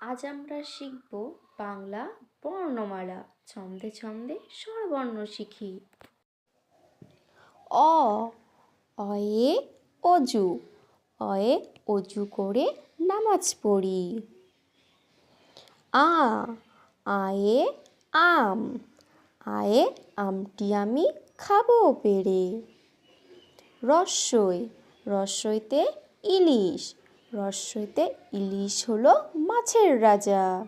আজ আমরা শিখব বাংলা বর্ণমালা। ছন্দে ছন্দে স্বরবর্ণ শিখি। অ, অয়ে, অজু। অয়ে, অজু করে নামাজ পড়ি। আ, আয়ে, আম। আয়ে, আমটি আমি খাব পেরে রস্যই রস্যইতে ইলিশ। রস্যইতে ইলিশ হলো মাছের রাজা।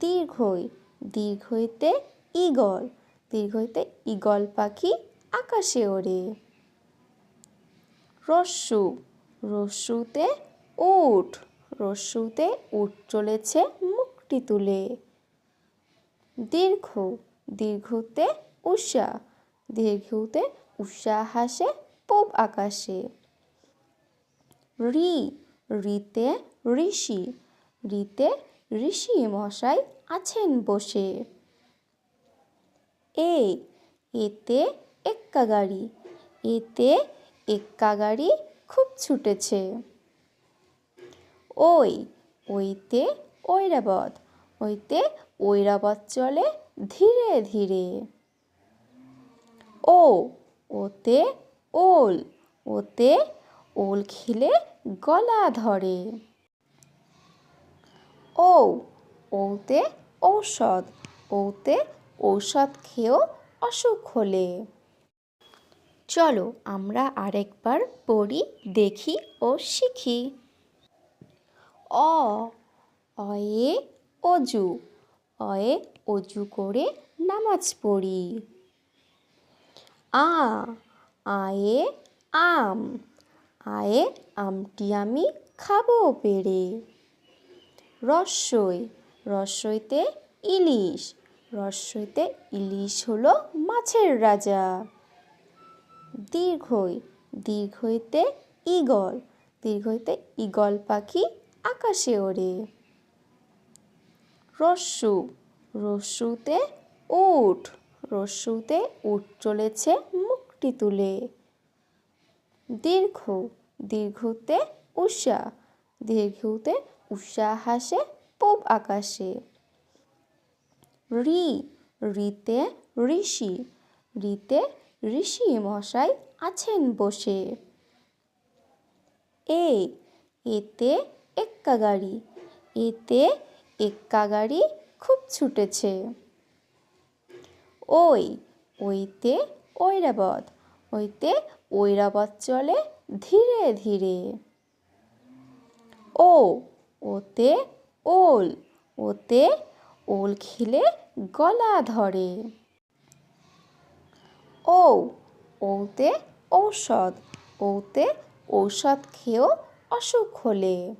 দীর্ঘই, দীর্ঘইতে ঈগল দীর্ঘইতে ঈগল পাখি আকাশে ওড়ে। রস্যু রস্যুতে উট রস্যুতে উট চলেছে মুখটি তুলে। দীর্ঘ, দীর্ঘতে উষা দীর্ঘতে উষা হাসে পূব আকাশে। রি, রিতে ঋষি রিতে ঋষি মশাই আছেন বসে। এ, এতে এক্কা গাড়ি, এতে এক্কা গাড়ি খুব ছুটেছে। ওই, ওইতে ঐরাবত ওইতে ঐরাবত চলে ধীরে ধীরে। ও, ওতে ওল ওতে ওল খেলে গলা ধরে। ও ওতে ঔষধ ওতে ঔষধ খেয়েও অসুখ হলে। চলো আমরা আরেকবার পড়ি, দেখি ও শিখি। অ, অয়ে অজু অয়ে অজু করে নামাজ পড়ি। আ, আয়ে আম আয়ে আমটি আমি খাব পেরে রসই, রসইতে ইলিশ। রসইতে ইলিশ হলো মাছের রাজা। দীর্ঘই, দীর্ঘইতে ঈগল। দীর্ঘইতে ঈগল পাখি আকাশে ওড়ে। রস্যু রস্যুতে উট। রস্যুতে উট চলেছে মুখটি তুলে। দীর্ঘ, দীর্ঘতে উষা দীর্ঘতে উষা হাসে পূব আকাশে। রি, রিতে ঋষি রিতে ঋষি মশাই আছেন বসে। এ, এতে এক্কা গাড়ি, এতে এক্কা গাড়ি খুব ছুটেছে। ওই, ওইতে ঐরাবত ওইতে ঐরাবত চলে ধীরে ধীরে। ও, ওতে ওল ওতে ওল খেলে গলা ধরে। ও, ওতে ঔষধ ওতে ঔষধ খেয়েও অসুখ হলে।